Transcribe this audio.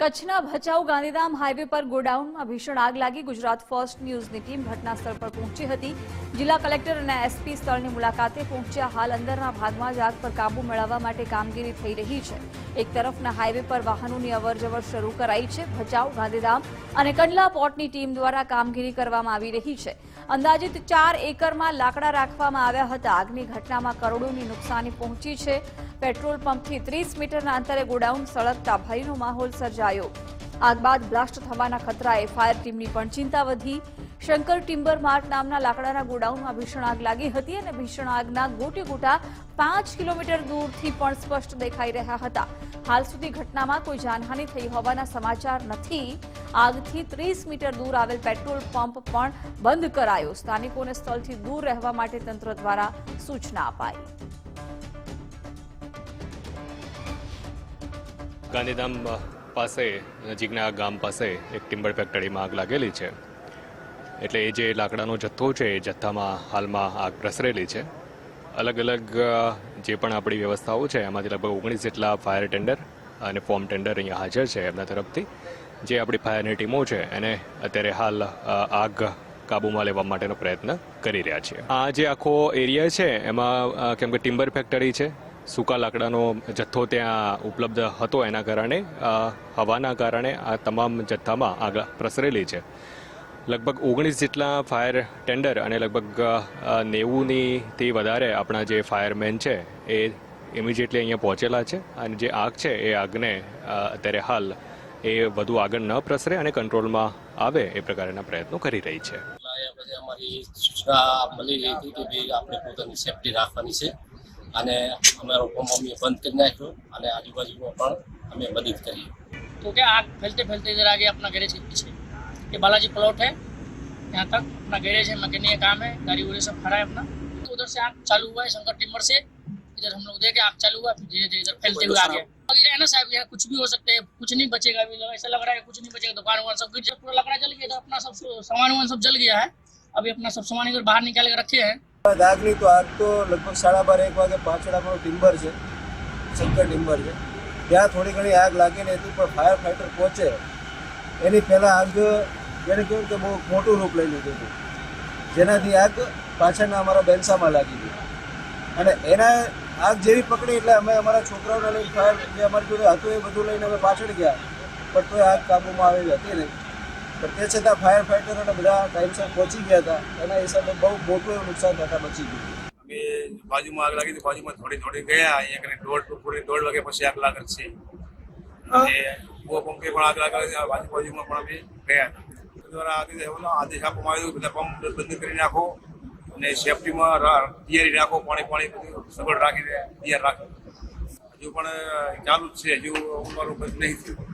કચ્છના ભચાઉ ગાંધીધામ હાઈવે પર ગોડાઉનમાં ભીષણ આગ લાગી. ગુજરાત ફર્સ્ટ ન્યૂઝની ટીમ ઘટના સ્થળ પર પહોંચી હતી. જિલ્લા કલેક્ટર અને એસપી સ્થળની મુલાકાતે પહોંચ્યા. હાલ અંદરના ભાગમાં જ આગ પર કાબુ મેળવવા માટે કામગીરી થઈ રહી છે. એક તરફના હાઈવે પર વાહનોની અવરજવર શરૂ કરાઈ છે. ભચાઉ, ગાંધીધામ અને કંડલા પોર્ટની ટીમ દ્વારા કામગીરી કરવામાં આવી રહી છે. અંદાજિત ચાર એકરમાં લાકડા રાખવામાં આવ્યા હતા. આગની ઘટનામાં કરોડોની નુકસાની પહોંચી છે. પેટ્રોલ પંપથી ત્રીસ મીટરના અંતરે ગોડાઉન સળગતા ભયનો માહોલ સર્જાયો. આગ બાદ બ્લાસ્ટ થવાના ખતરાએ ફાયર ટીમની પણ ચિંતા વધી. શંકર ટિમ્બર માર્ટ નામના લાકડાના ગોડાઉનમાં ભીષણ આગ લાગી હતી અને ભીષણ આગના ગોટી ગોટા પાંચ કિલોમીટર દૂરથી પણ સ્પષ્ટ દેખાઈ રહ્યા હતા. હાલ સુધી ઘટનામાં કોઈ જાનહાનિ થઈ હોવાના સમાચાર નથી. આગથી ત્રીસ મીટર દૂર આવેલ પેટ્રોલ પંપ પણ બંધ કરાયો. સ્થાનિકોને સ્થળથી દૂર રહેવા માટે તંત્ર દ્વારા સૂચના અપાઈ. ગાંધીધામ પાસે, નજીકના ગામ પાસે એક ટિમ્બર ફેક્ટરીમાં આગ લાગેલી છે. એટલે એ જે લાકડાનો જથ્થો છે, એ જથ્થામાં હાલમાં આગ પ્રસરેલી છે. અલગ અલગ જે પણ આપણી વ્યવસ્થાઓ છે, એમાંથી લગભગ ઓગણીસ જેટલા ફાયર ટેન્ડર અને ફોર્મ ટેન્ડર અહીંયા હાજર છે એમના તરફથી. જે આપણી ફાયરની ટીમો છે, એને અત્યારે હાલ આગ કાબૂમાં લેવા માટેનો પ્રયત્ન કરી રહ્યા છે આ જે આખો એરિયા છે, એમાં કેમ કે ટિમ્બર ફેક્ટરી છે, સૂકા લાકડાનો જથ્થો ત્યાં ઉપલબ્ધ હતો એના કારણે હવાના કારણે આ તમામ જથ્થામાં આગ પ્રસરેલી છે. લગભગ ઓગણીસ જેટલા ફાયર ટેન્ડર અને લગભગ નેવુંની થી વધારે આપણા જે ફાયરમેન છે, એ ઇમિજિએટલી અહીંયા પહોંચેલા છે. અને જે આગ છે, એ આગને અત્યારે હાલ એ વધુ આગળ ન પ્રસરે અને કંટ્રોલમાં આવે એ પ્રકારના પ્રયત્નો કરી રહી છે. રાખવાની છે અને અમારો અમે બંધ કરી નાખ્યો અને આજુબાજુમાં પણ અમે મદદ કરી તો કે આગ ફેલતે ફેલતે જરા આગે આપણા ઘરે છે? ये बालाजी प्लॉट है यहाँ तक अपना गैरेज है मैकेनिक का काम है गाड़ी उड़ी सब खड़ा है अपना तो उधर से आग चालू हुआ है शंकर टिम्बर से इधर हम लोग देखे आग चालू हुआ फिर धीरे धीरे इधर फैलते हुए आ गया अभी है ना साहब यहाँ कुछ भी हो सकते हैं कुछ नहीं बचेगा अभी ऐसा लग रहा है कुछ नहीं बचेगा दुकान वुकान सब गिर पूरा लकड़ा जल गया इधर अपना सब सामान वामान सब जल गया है अभी अपना सब सामान इधर बाहर निकाल के रखे हैं આગની તો આગ તો લગભગ સાડા બાર એક વાગે પાછળ આપણો ટિમ્બર છે શંકર ટિમ્બર છે ત્યાં થોડી ઘણી આગ લાગીને હતી પણ ફાયર ફાઈટર પહોંચે એની પહેલાં આગ જેને કહ્યું કે બહુ મોટું રૂપ લઈ લીધું હતું. જેનાથી આગ પાછળના અમારા બેન્સામાં લાગી ગઈ. અને એના આગ જેવી પકડી એટલે અમે અમારા છોકરાઓને લઈને ફાયર જે અમારી જોડે હતું એ બધું લઈને અમે પાછળ ગયા. પણ તોય આગ કાબૂમાં આવેલી હતી નહીં. પણ તે છતાં ફાયર ફાઈટરોને બધા ટાઈમસર પહોંચી ગયા હતા. એના હિસાબે બહુ મોટું એવું નુકસાન થતાં બચી ગયું. અમે બાજુમાં આગ લાગી હતી બાજુમાં થોડી થોડી ગયા. અહીંયા કરીને દોઢ પૂરી દોઢ વાગે પછી આગ લાગે છે અને પંપે પણ આગ લાગે છે બાજુ બાજુમાં પણ અમે ગયા હતા. દ્વારા આગે આદેશ આપવામાં આવ્યો. બધા પંપ બંધ કરી નાખો અને સેફટીમાં તૈયારી રાખો, પાણી પાણી બધું સગવડ રાખીને તૈયાર રાખો. હજુ પણ ચાલુ જ છે. હજુ અમારું બંધ નહીં થયું.